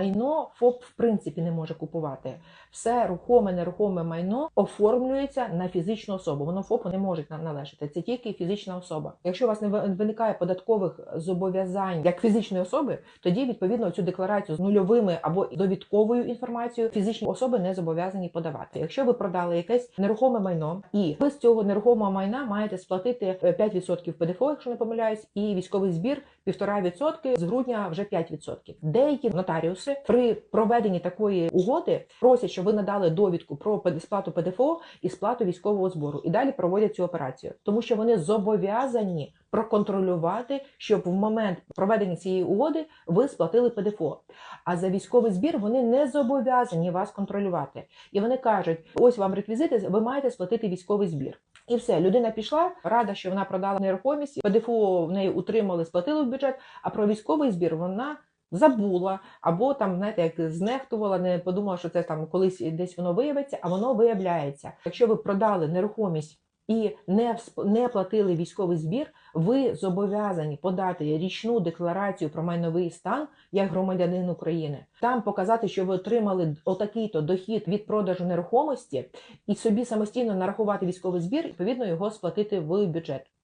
Майно ФОП в принципі не може купувати. Все рухоме, нерухоме майно оформлюється на фізичну особу. Воно ФОПу не може на- належати. Це тільки фізична особа. Якщо у вас не виникає податкових зобов'язань як фізичної особи, тоді відповідно цю декларацію з нульовими або довідковою інформацією фізичні особи не зобов'язані подавати. Якщо ви продали якесь нерухоме майно, і ви з цього нерухомого майна маєте сплатити е, 5% ПДФО, якщо не помиляюсь, і військовий збір 1,5% з грудня вже 5%. Деякі нотаріуси при проведенні такої угоди просять, щоб ви надали довідку про сплату ПДФО і сплату військового збору, і далі проводять цю операцію, тому що вони зобов'язані проконтролювати, щоб в момент проведення цієї угоди ви сплатили ПДФО. А за військовий збір вони не зобов'язані вас контролювати. І вони кажуть: ось вам реквізити, ви маєте сплатити військовий збір. І все, людина пішла, рада, що вона продала нерухомість, ПДФО в неї утримали, сплатили в бюджет, а про військовий збір вона. Забула або там, знаєте, як знехтувала, не подумала, що це там колись десь воно виявиться, а воно виявляється. Якщо ви продали нерухомість і не не платили військовий збір, ви зобов'язані подати річну декларацію про майновий стан як громадянин України. Там показати, що ви отримали отакий-то дохід від продажу нерухомості, і собі самостійно нарахувати військовий збір, і, відповідно його сплатити в бюджет.